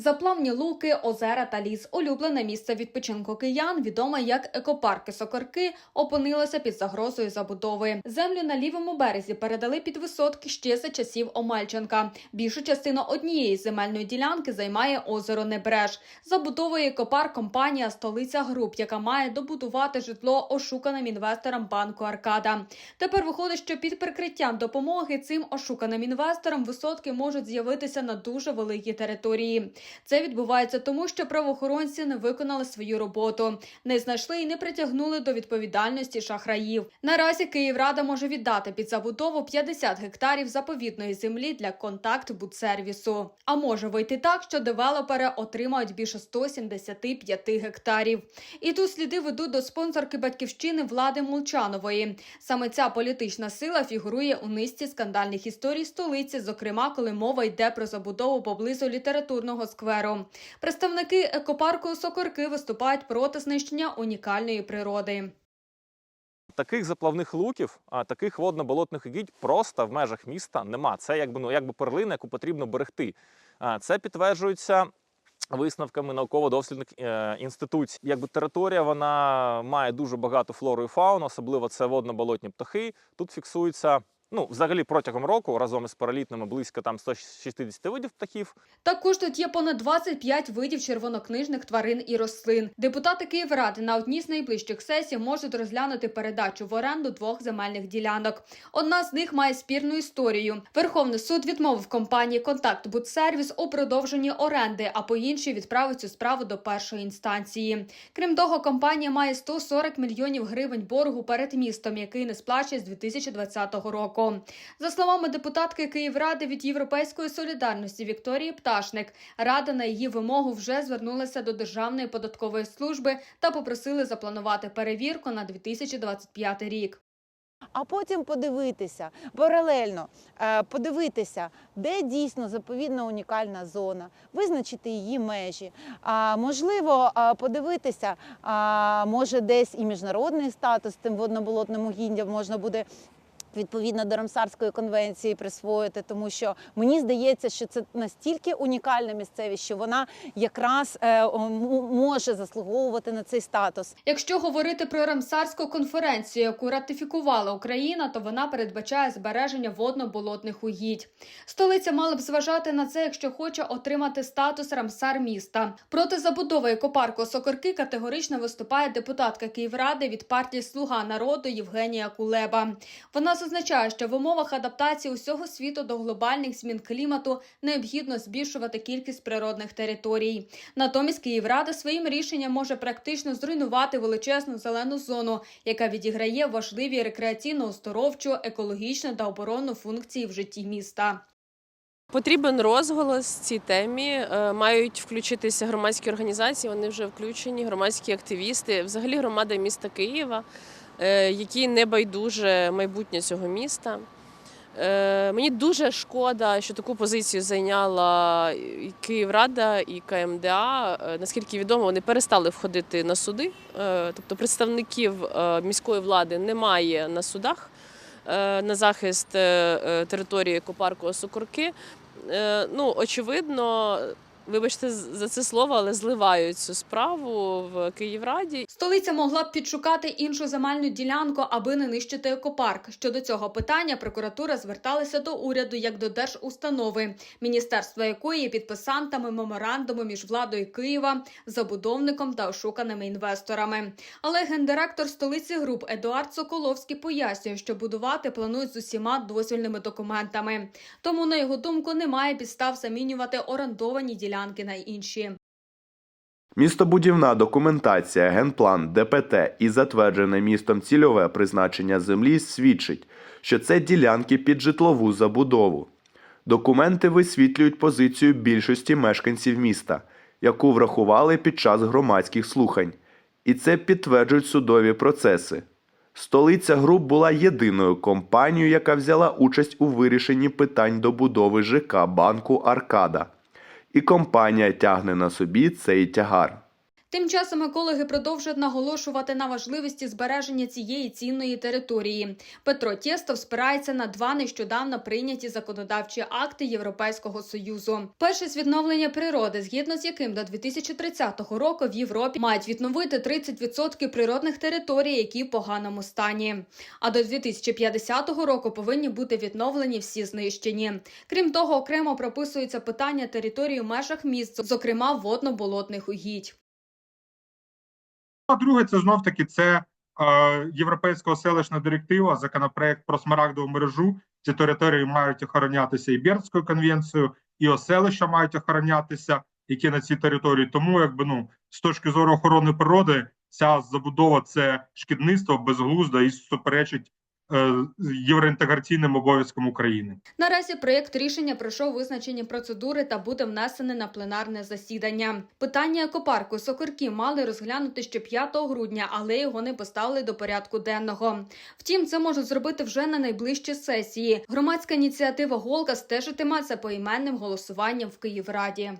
Заплавні луки, озера та ліс улюблене місце відпочинку киян, відоме як екопарки Сокорки, опинилося під загрозою забудови. Землю на лівому березі передали під висотки ще за часів Омельченка. Більшу частину однієї земельної ділянки займає озеро Небреж. Забудовує екопарк компанія Столиця Груп, яка має добудувати житло ошуканим інвесторам банку Аркада. Тепер виходить, що під прикриттям допомоги цим ошуканим інвесторам висотки можуть з'явитися на дуже великій території. Це відбувається тому, що правоохоронці не виконали свою роботу, не знайшли і не притягнули до відповідальності шахраїв. Наразі Київрада може віддати під забудову 50 гектарів заповідної землі для контакт будсервісу. А може вийти так, що девелопери отримають більше 175 гектарів. І тут сліди ведуть до спонсорки батьківщини влади Молчанової. Саме ця політична сила фігурує у низці скандальних історій столиці, зокрема, коли мова йде про забудову поблизу літературного скверу. Представники екопарку Сокорки виступають проти знищення унікальної природи. Таких заплавних луків, таких водно-болотних угідь просто в межах міста нема. Це якби ну якби перлина, яку потрібно берегти. Це підтверджується. Висновками науково-дослідних е, інституцій, якби територія вона має дуже багато флору і фауну, особливо це водно-болотні птахи. Тут фіксується ну взагалі протягом року разом із паралітними близько там 160 видів птахів. Також тут є понад 25 видів червонокнижних тварин і рослин. Депутати Київради на одній з найближчих сесій можуть розглянути передачу в оренду двох земельних ділянок. Одна з них має спірну історію. Верховний суд відмовив компанії Контакт Будсервіс у продовженні оренди, а по іншій відправив цю справу до першої інстанції. Крім того, компанія має 140 мільйонів гривень боргу перед містом, який не сплачує з 2020 року. За словами депутатки Київради від Європейської солідарності Вікторії Пташник, рада на її вимогу вже звернулася до Державної податкової служби та попросили запланувати перевірку на 2025 рік. а потім подивитися паралельно, е, подивитися, де дійсно заповідна унікальна зона, визначити її межі. А можливо, подивитися, може десь і міжнародний статус тим водно-болотним угіддям можна буде. Відповідно до Рамсарської конвенції присвоїти, тому що мені здається, що це настільки унікальна місцевість, що вона якраз е, може заслуговувати на цей статус. Якщо говорити про Рамсарську конференцію, яку ратифікувала Україна, то вона передбачає збереження водно-болотних угідь. Столиця мала б зважати на це, якщо хоче отримати статус Рамсар міста. Проти забудови екопарку Сокорки категорично виступає депутатка Київради від партії Слуга народу Євгенія Кулеба. Вона зазначає, що в умовах адаптації усього світу до глобальних змін клімату необхідно збільшувати кількість природних територій. Натомість Київрада своїм рішенням може практично зруйнувати величезну зелену зону, яка відіграє важливі рекреаційно-оздоровчу, екологічну та оборонну функції в житті міста. Потрібен розголос цій темі. Е, Мають включитися громадські організації. Вони вже включені, громадські активісти, взагалі громада міста Києва, які не байдуже майбутнє цього міста. Е, Мені дуже шкода, що таку позицію зайняла і Київрада і КМДА. Е, Наскільки відомо, вони перестали входити на суди. Е, Тобто представників е, міської влади немає на судах е, на захист е, е, території екопарку Осокорки. Е, Ну, очевидно, вибачте за це слово, але зливають цю справу в Київраді. Столиця могла б підшукати іншу земельну ділянку, аби не нищити екопарк. Щодо цього питання прокуратура зверталася до уряду як до держустанови, міністерство якої підписантами меморандуму між владою Києва, забудовником та ошуканими інвесторами. Але гендиректор столиці груп Едуард Соколовський пояснює, що будувати планують з усіма дозвільними документами. Тому, на його думку, немає підстав замінювати орендовані ділянки на інші. Містобудівна документація, генплан, ДПТ і затверджене містом цільове призначення землі свідчить, що це ділянки під житлову забудову. Документи висвітлюють позицію більшості мешканців міста, яку врахували під час громадських слухань, і це підтверджують судові процеси. Столиця груп була єдиною компанією, яка взяла участь у вирішенні питань добудови ЖК банку Аркада. І компанія тягне на собі цей тягар. Тим часом екологи продовжують наголошувати на важливості збереження цієї цінної території. Петро Тєстов спирається на два нещодавно прийняті законодавчі акти Європейського союзу. Перший з відновлення природи, згідно з яким до 2030 року в Європі мають відновити 30% природних територій, які в поганому стані. А до 2050 року повинні бути відновлені всі знищені. Крім того, окремо прописується питання території в межах міст, зокрема водно-болотних угідь. А друге, це знов таки це е, європейська селищна директива, законопроект про смарагдову мережу. Ці території мають охоронятися і Бернською конвенцією, і оселища мають охоронятися, які на цій території. Тому, якби ну з точки зору охорони природи, ця забудова це шкідництво безглузда і суперечить євроінтеграційним обов'язкам України. Наразі проєкт рішення пройшов визначені процедури та буде внесений на пленарне засідання. Питання екопарку Сокирки мали розглянути ще 5 грудня, але його не поставили до порядку денного. Втім, це можуть зробити вже на найближчій сесії. Громадська ініціатива Голка стежитиме за поіменним голосуванням в Київраді.